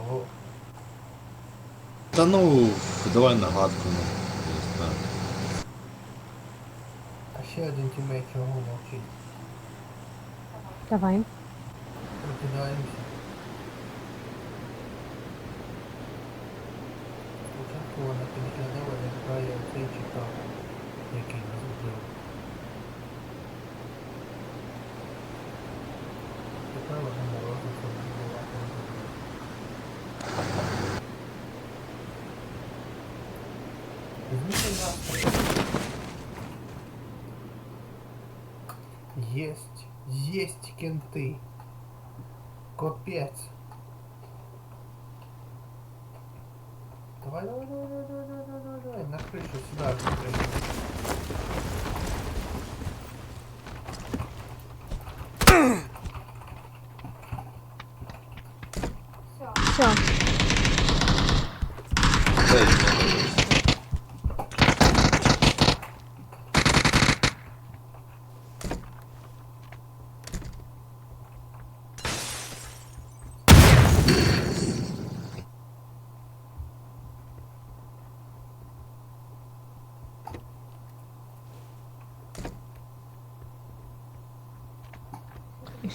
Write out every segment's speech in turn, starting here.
Ого. Та ну, давай нагадку, ну. А ще один тімейт чого мовчить. Давай. Прокидаємося. Спочатку вона підглядала, як грає оцей читав, який нас вбив. Тепер вона Есть, есть кенты. Капец. Давай, давай, давай, давай, давай, давай, давай, давай, на крышу сюда, на крышу. Все. Ей,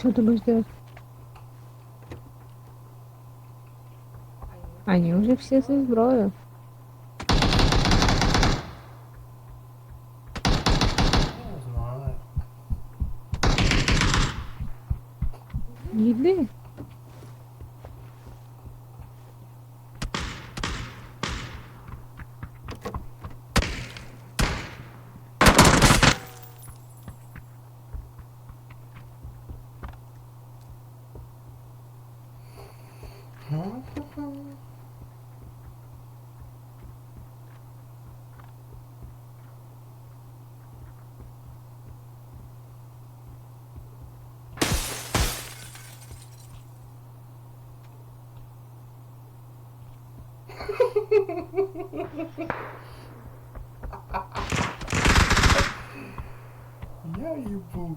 что ты будешь? Они уже все за зброю. Не знаю. Я ебу.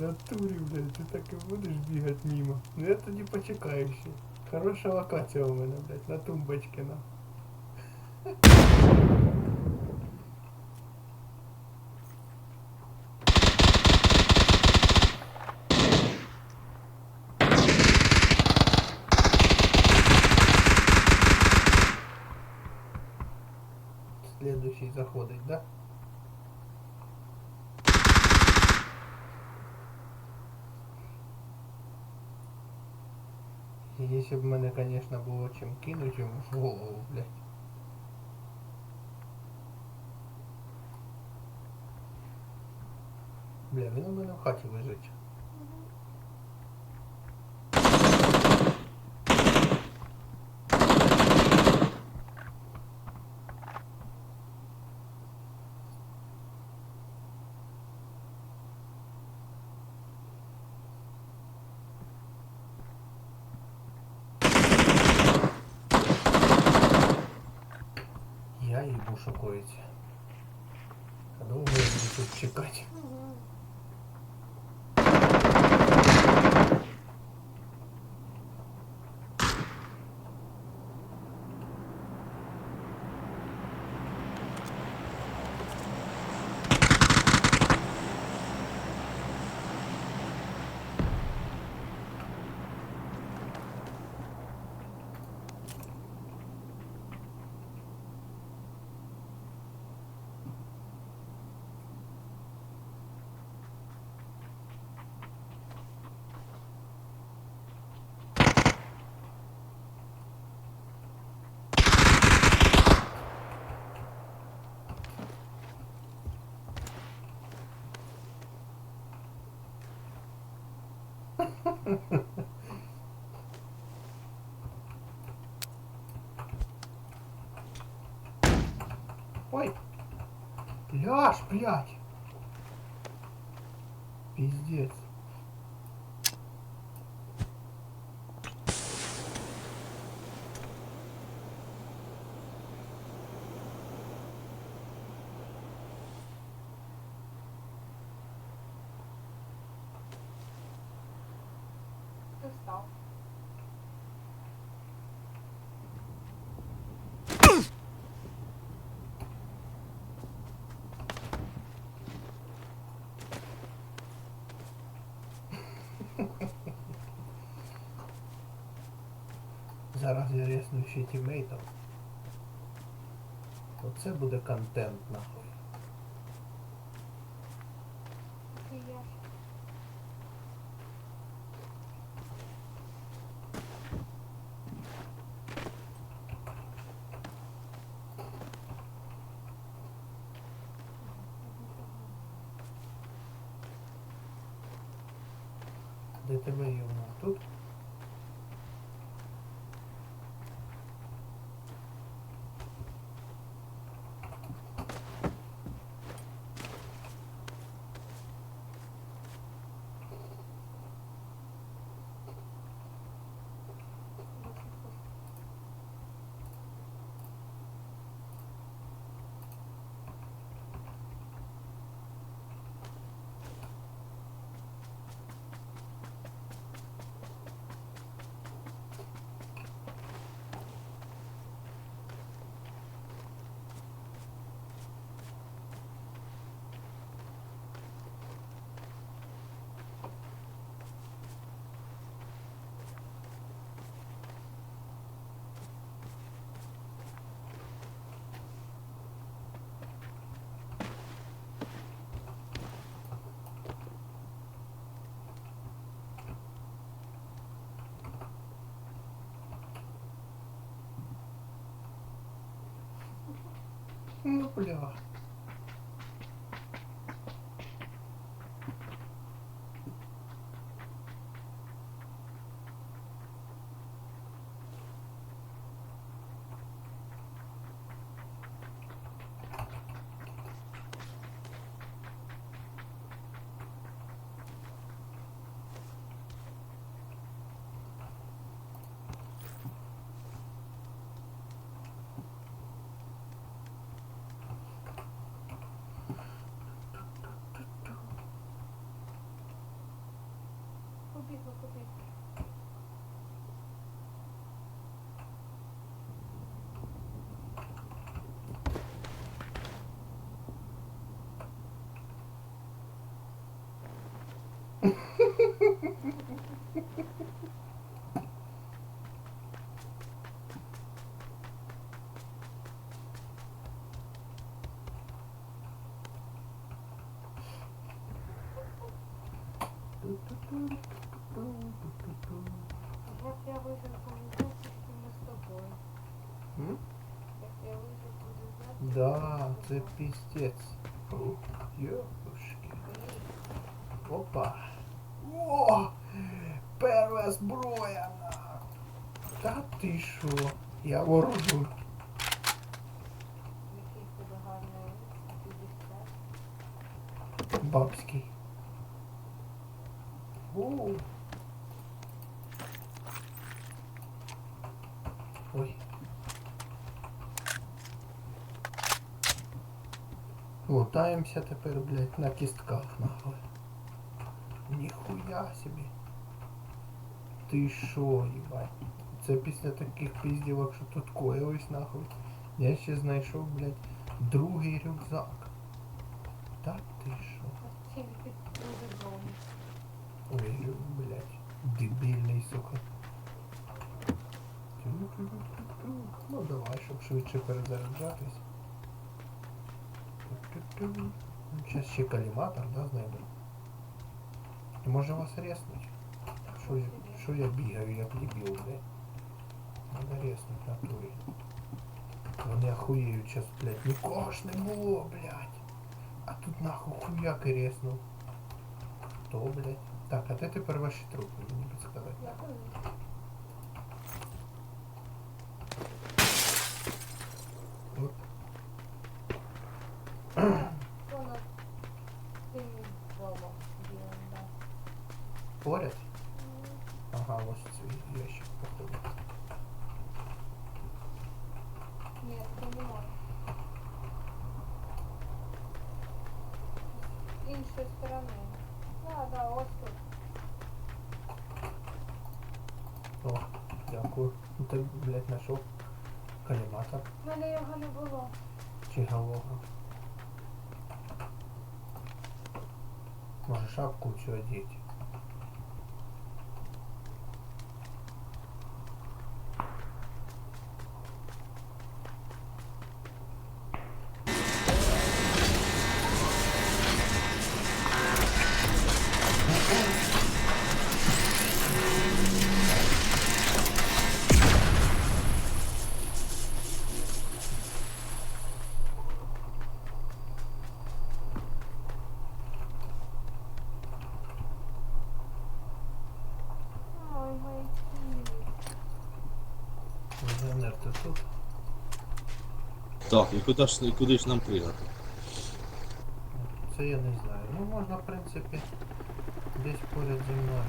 Натурі, блядь, ти так і будеш бігати мимо. Ну я тоді почекаю ще. Хороша локація у мене, блядь, на тумбочки на. Заходить, да? Если б мене, конечно, було чим кинуть йому в голову, блядь. Бля, він у мене в хаті лежить. Я. А долго я буду тут чекати. Ой! Ляж, блядь! Пиздец. став. Зараз я рясню ще тімейтом. Оце буде контент нахуй. Де тебе йому? Тут? 弄不了啊 Як я вижив, буду знати, що ми з тобою. М? Як я вижив, буду знати. Да, це піздець. Ёпушки. Опа. О! Перша зброя! на. Та ти що? Я ворожу. Бабський. О. Ой. Лутаємося тепер, блядь, на кістках, нахуй. Ніхуя собі. Ти шо, їбать? Це після таких піздівок, що тут коїлось, нахуй. Я ще знайшов, блядь, другий рюкзак. Так ти що? Ой, блядь, дебільний, сука. Ну давай, щоб швидше перезаряджатись. Зараз ще каліматор, да, знайду. Може вас резнуть? Що я бігаю, як дебіл, блядь? Резнуть в натурі. Вони охуєють зараз, блядь, нікого ж не було, блядь. А тут нахуй хуяк і резнув. Хто, блядь? Так, а де тепер ваші трупи, мені підсказати? Я боюсь. От. Понад тим домом білим, да. Поряд? Ага, ось цей ящик, походу. Ні, це немає. З іншої сторони. Да, да, ось тут. О, дякую. Ну блядь, знайшов каліматор У мене його не було. чи галога. Може шапку цю одіть. Так, і куди ж, куди ж нам пригати? Це я не знаю. Ну можна, в принципі, десь поряд зі мною.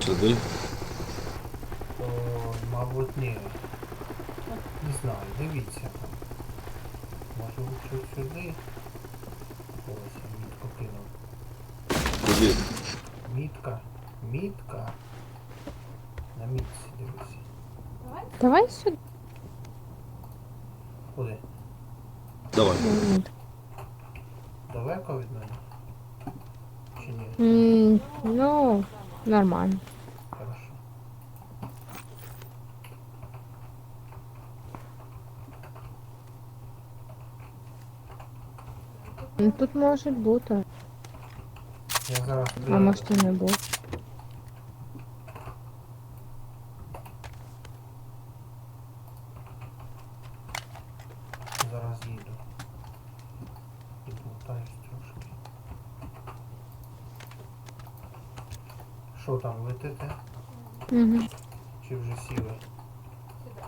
Сюди? То, мабуть, ні. Не знаю, дивіться там. Може лучше сюди. Ось я мітку кинув. Куди? Мітка. Мітка. На мітці дивися. Давай. Давай сюди. Куди? Давай. М, Далеко від мене? Чи ні? м, Ну, нормально. Хорошо. Ну, Тут може бути, Я зараз а приїду. може і не бути. Що там, летите? Угу. Чи вже сіли?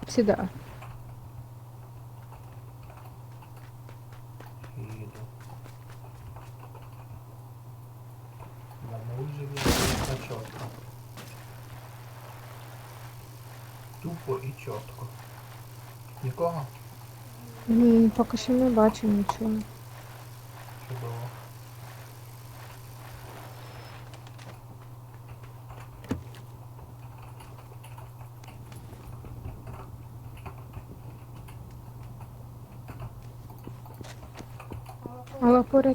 Сюди. Їду. Да, на виживі на чітко. Тупо і чітко. Нікого? М, Поки що не бачу нічого.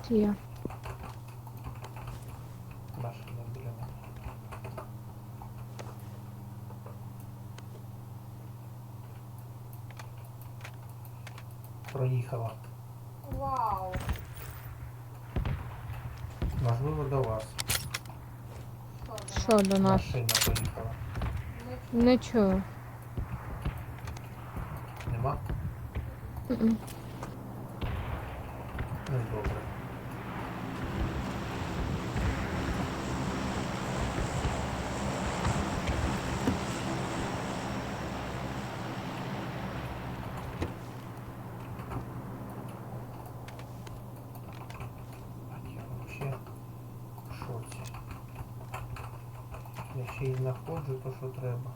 Є. Проїхала. Вау. Можливо, до вас. Що до нас? Машина поїхала. Не чую. Нема? М-м. Ну добре. Що треба.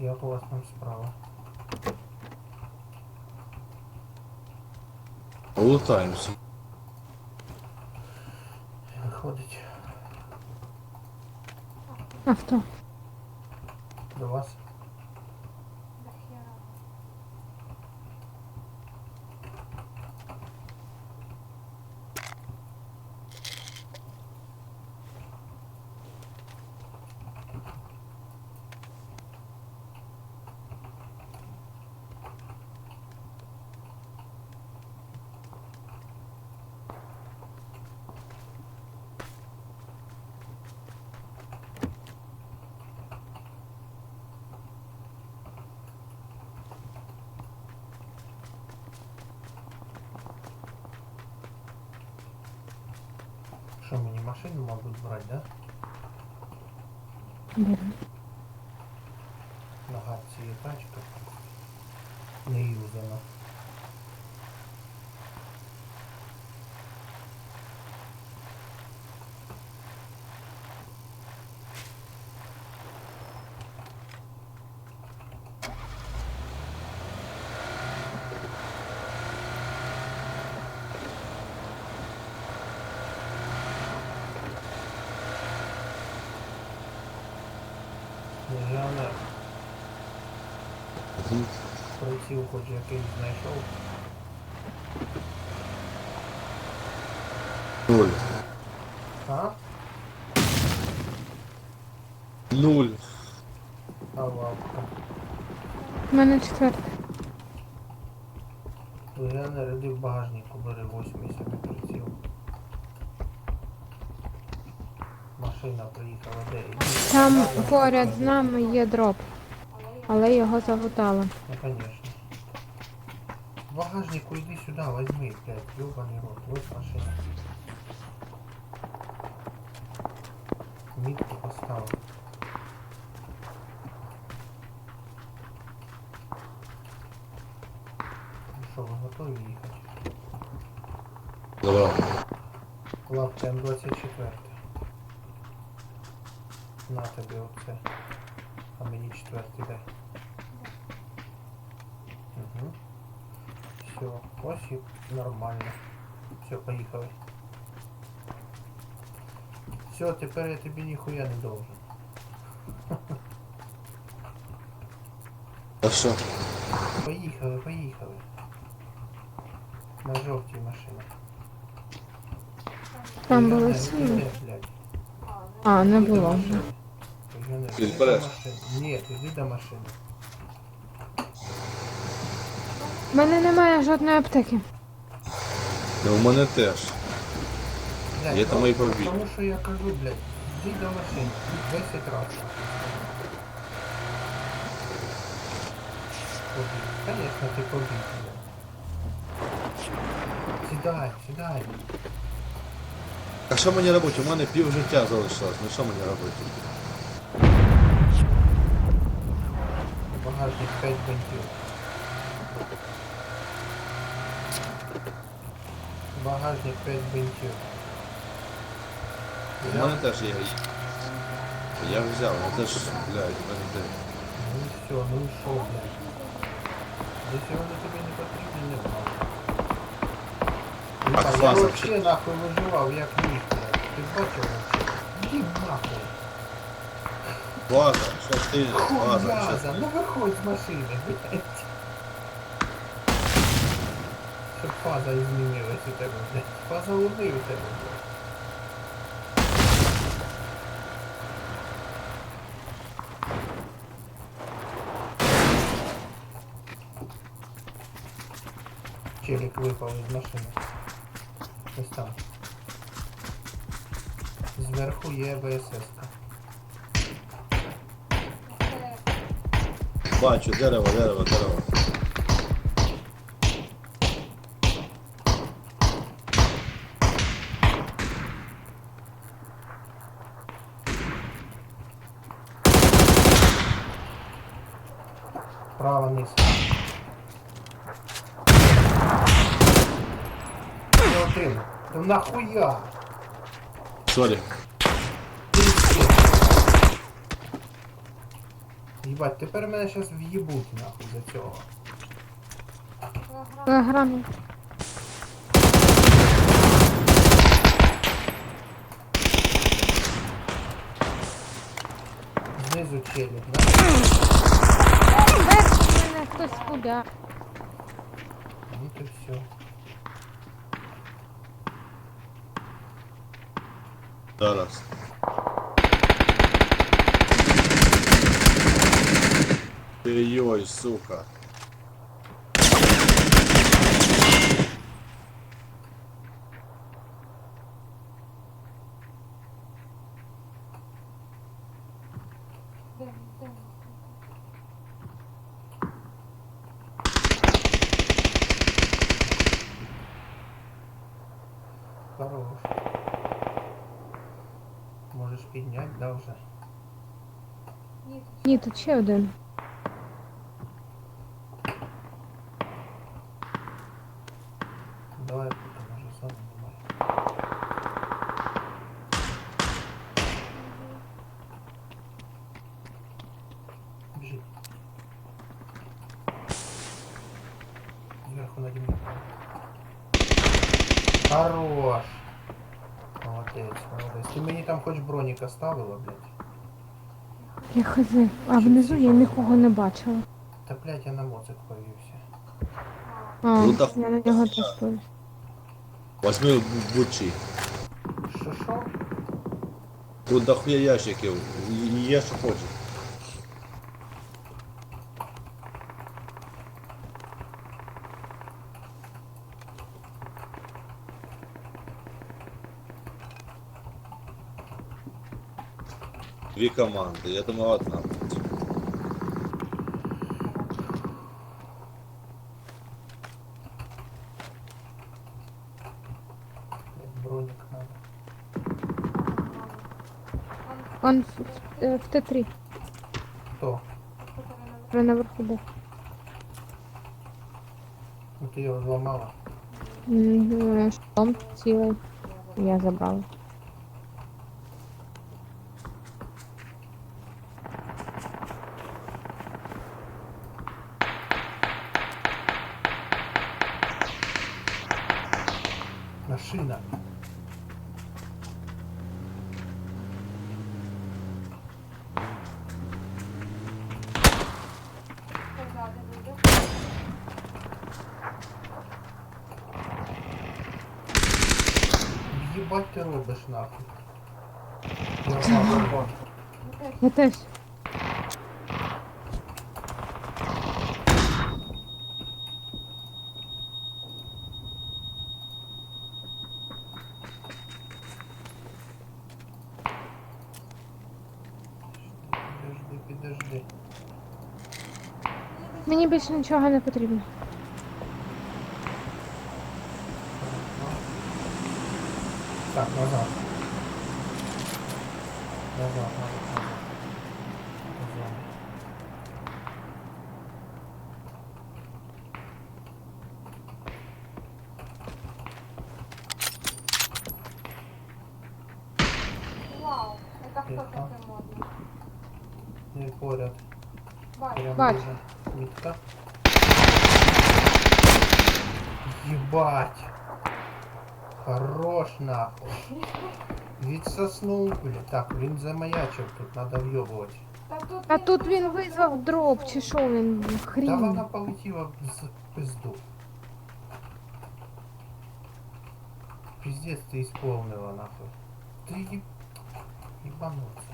Як у вас там справа? Лутаємося. Виходить Авто. до вас. До хера. Що мені машину, мабуть, брати, да? Бери. На гарці є тачка. Не юзана. Приціл хоч якийсь знайшов. Нуль. А? Нуль. А лавка. У мене четверте. Легіонер, іди в багажнику, бери 80 приціл. Машина приїхала, де? Іди. Там поряд з нами є дроп, але його залутали. Ну В багажнику иди сюда, возьми, блядь, ёбаный рот, вот машина. Митку поставил. Ну что, вы готовы ехать? Забрав. Лапка М24. На тобі оце. А мені четвертий дай. Все, ось і нормально. Все, поїхали. Все, тепер я тобі ніхуя не должен. А що? Поїхали, поїхали. На жовтій машині. Там Легіонер, були іди, сіли. блядь. А, не Іди до було. машини. Легіонер, Ти іди до береш? машини. Ні, іди до машини. У мене немає жодної аптеки. Та у мене теж. Блядь, Я там і побіг. Тому що я кажу, блядь, йди до машини, 10 разів. Побіг. Конечно, ти побіг, блядь. Сідай, сідай. А що мені робити? У мене пів життя залишилось. Ну що мені робити? Багажник 5 бентів. Багажник 5 бентів. У мене теж є. Я взяв, ну це ж, блядь, в мене де. Ну все, ну і що, блядь. Якщо вони тобі не потрібні, не. А я фаза вообще нахуй виживав, як міг, блядь. Ти бачив вообще? Іди нахуй. База, що ти? База, що Хуяза, ну виходь з машини, блядь. Фаза і змінилась у тебе, блядь. Фаза луни у тебе, блядь. Челик випав із машини. Ось там. Зверху є ВСС-ка. Бачу, дерево, дерево, дерево. Право низ. Ще один. Та нахуя? Сорі. Єбать, тепер мене щас в'їбуть нахуй за цього. Телеграмі. Знизу челік, да? Перший мене хтось куди. Ну то все. Зараз. Ти йой, сука. Ні, тут ще один. Давай тут, може сам давай. Біжи. Зверху наді мною. Хорош. Молодець, молодець. Ти мені там хоч бронік оставила, блядь? Я хази. А внизу я нікого не бачила. Та блядь, я на моцик повівся. А, Ну, я на нього теж. Возьми бучі. Що що? Тут дохуя ящиків. І- і Є що хочеш. Дві команди, я думаю, одна. буде. Блядь, Броник надо. Он в, е, в Т3. Хто? Вже наверху був. Ну ти його зламала. М, е, Штом цілий. Я забрала. Машина. Позади буде. Ебать ти робиш нахуй. Я теж Я теж. Підожди, підожди. Мені більше нічого не потрібно. Назад. Назад, назад, назад. Назад. Вау, это хто Яка? таке модне? Не поряд. Бачу. Прям Бачу. дуже Мітка. Ебать. Хорош нахуй. Відсоснув, блядь. Так, він замаячив, тут треба вйобувати. Та тут, А тут він визвав дроп, чи що він Та вона хрін. полетіла в пизду. Пиздец ты исполнила нахуй. Ты еб... ебанулся.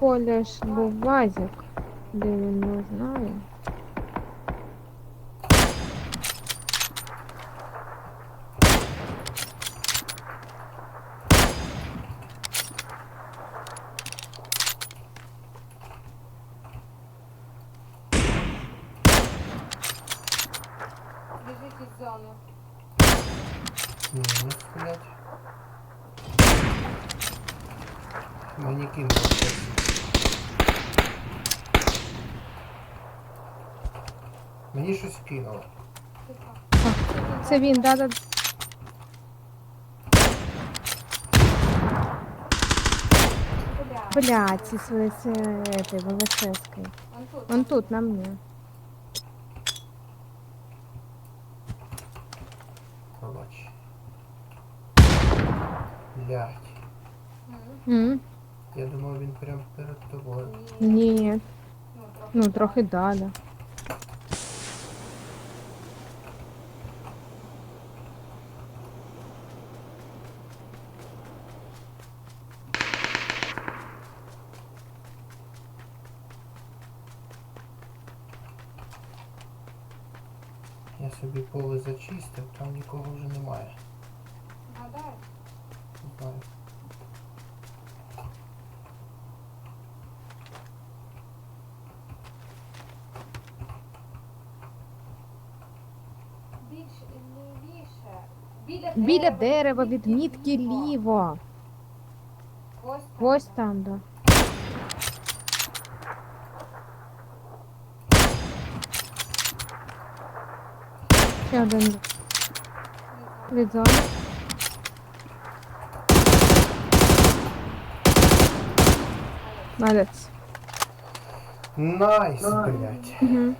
Оля. Поля ж був вазик. Де він не знаю. Біжить із зони. Минус, блядь. Манекен просто. Мені щось кинуло. Це він, да-да. Бля. Бля, ці свої це этой ВВС-кой. Он тут. На мне. Блядь. М. М? Я думав, він прям перед тобою. Ні. Ні, Ну, трохи. далі. Я собі поле зачистив, там нікого вже немає. Гадаєш? Не знаю. Більше, лівіше. Біля дерева. Біля дерева, від мітки ліво. Ось там. Да. Ще один від зони. Молодець. Найс, блядь. Угу.